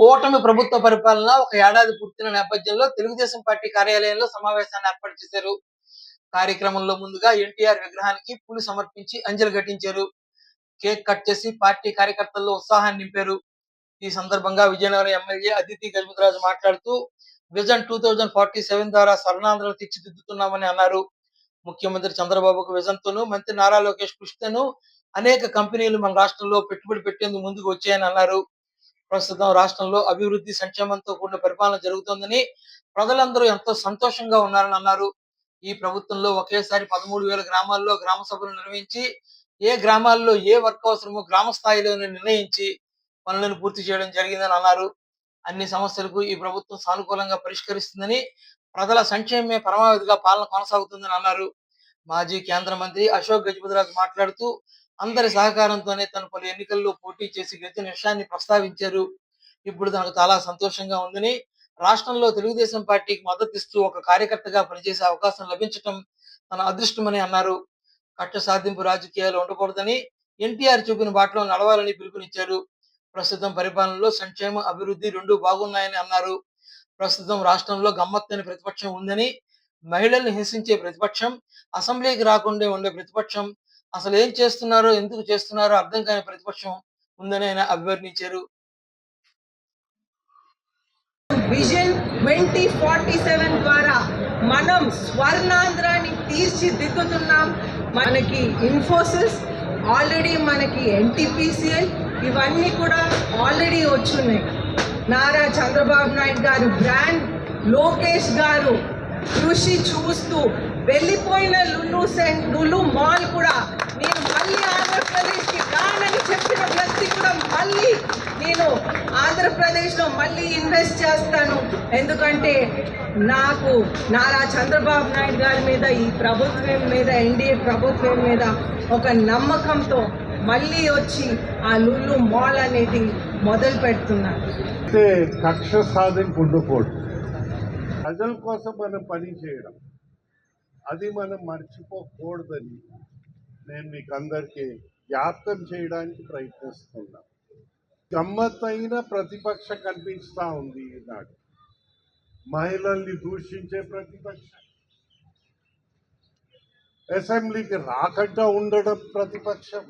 కూటమి ప్రభుత్వ పరిపాలన ఒక ఏడాది పూర్తిన నేపథ్యంలో తెలుగుదేశం పార్టీ కార్యాలయంలో సమావేశాన్ని ఏర్పాటు చేశారు. కార్యక్రమంలో ముందుగా ఎన్టీఆర్ విగ్రహానికి పూలు సమర్పించి అంజలి ఘటించారు. కేక్ కట్ చేసి పార్టీ కార్యకర్తల్లో ఉత్సాహాన్ని నింపారు. ఈ సందర్భంగా విజయనగరం ఎమ్మెల్యే అదితి గజపతిరాజు మాట్లాడుతూ vision two thousand forty seven ద్వారా స్వర్ణాంధ్రను తీర్చిదిద్దుతున్నామని అన్నారు. ముఖ్యమంత్రి చంద్రబాబుకు విజన్ తోను మంత్రి నారా లోకేష్ కృషితోనూ అనేక కంపెనీలు మన రాష్ట్రంలో పెట్టుబడి పెట్టేందుకు ముందుకు వచ్చాయని అన్నారు. ప్రస్తుతం రాష్ట్రంలో అభివృద్ధి సంక్షేమంతో కూడిన పరిపాలన జరుగుతోందని ప్రజలందరూ ఎంతో సంతోషంగా ఉన్నారని అన్నారు. ఈ ప్రభుత్వంలో ఒకేసారి పదమూడు వేల గ్రామాల్లో గ్రామ సభలు నిర్వహించి ఏ గ్రామాల్లో ఏ వర్క్ అవసరమో గ్రామ స్థాయిలోనే నిర్ణయించి పనులను పూర్తి చేయడం జరిగిందని అన్నారు. అన్ని సమస్యలకు ఈ ప్రభుత్వం సానుకూలంగా పరిష్కరిస్తుందని ప్రజల సంక్షేమమే పరమావధిగా పాలన కొనసాగుతుందని అన్నారు. మాజీ కేంద్ర మంత్రి అశోక్ గజపతిరాజు మాట్లాడుతూ అందరి సహకారంతోనే తను పలు ఎన్నికల్లో పోటీ చేసి గెలిచిన విషయాన్ని ప్రస్తావించారు. ఇప్పుడు తనకు చాలా సంతోషంగా ఉందని రాష్ట్రంలో తెలుగుదేశం పార్టీకి మద్దతిస్తూ ఒక కార్యకర్తగా పనిచేసే అవకాశం లభించటం తన అదృష్టమని అన్నారు. కక్ష సాధింపు రాజకీయాలు ఉండకూడదని ఎన్టీఆర్ చూపిన బాటలో నడవాలని పిలుపునిచ్చారు. ప్రస్తుతం పరిపాలనలో సంక్షేమ అభివృద్ధి రెండు బాగున్నాయని అన్నారు. ప్రస్తుతం రాష్ట్రంలో గమ్మత్తైన ప్రతిపక్షం ఉందని మహిళల్ని హింసించే ప్రతిపక్షం అసెంబ్లీకి రాకుండా ఉండే ప్రతిపక్షం అసలు ఏం చేస్తున్నారో? ఎందుకు చేస్తున్నారో? అర్థం కాని ప్రతిపక్షం ఉందని ఆయన అభివర్ణించారు. విజన్ ట్వంటీ ఫార్టీ సెవెన్ ద్వారా మనం స్వర్ణాంధ్రాన్ని తీర్చిదిద్దుతున్నాం. మనకి ఇన్ఫోసిస్ ఆల్రెడీ మనకి ఎన్టీపీసీఎల్ ఇవన్నీ కూడా ఆల్రెడీ వచ్చున్నాయి. నారా చంద్రబాబు నాయుడు గారు బ్రాండ్ లోకేష్ గారు కృషి చూస్తూ వెళ్ళిపోయిన లుల్లు సెంట్ లుల్లు మాల్ కూడా నేను మళ్ళీ ఆంధ్రప్రదేశ్కి రానని చెప్పిన వ్యక్తి కూడా మళ్ళీ నేను ఆంధ్రప్రదేశ్లో మళ్ళీ ఇన్వెస్ట్ చేస్తాను. ఎందుకంటే నాకు నారా చంద్రబాబు నాయుడు గారి మీద ఈ ప్రభుత్వం మీద ఎన్డీఏ ప్రభుత్వం మీద ఒక నమ్మకంతో మళ్ళీ వచ్చి ఆ లుల్లు మాల్ అనేది మొదలు పెడుతున్నాను అయితే కక్ష సాధింపు ఉండకూడదు. ప్రజల కోసం మనం పని చేయడం అది మనం మర్చిపోకూడదని నేను మీకు అందరికీ జ్ఞాపకం చేయడానికి ప్రయత్నిస్తున్నాను. గమ్మత్తైన ప్రతిపక్ష కనిపిస్తూ ఉంది ఈనాడు మహిళల్ని దూషించే ప్రతిపక్షం. అసెంబ్లీకి రాకుండా ఉండడం ప్రతిపక్షం.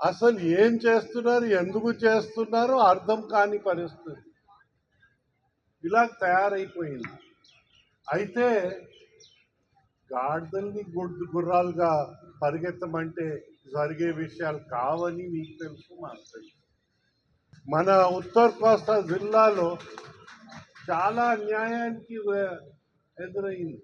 అసలు ఏం చేస్తున్నారు ఎందుకు చేస్తున్నారో అర్థం కాని పరిస్థితి. ఇలా తయారైపోయింది. అయితే గాడిదల్ని గుడ్ గుర్రాలుగా పరిగెత్తమంటే జరిగే విషయాలు కావని మీకు తెలుసు మాకు తెలుసు మన ఉత్తర కోస్తా జిల్లాలో చాలా అన్యాయానికి ఎదురైంది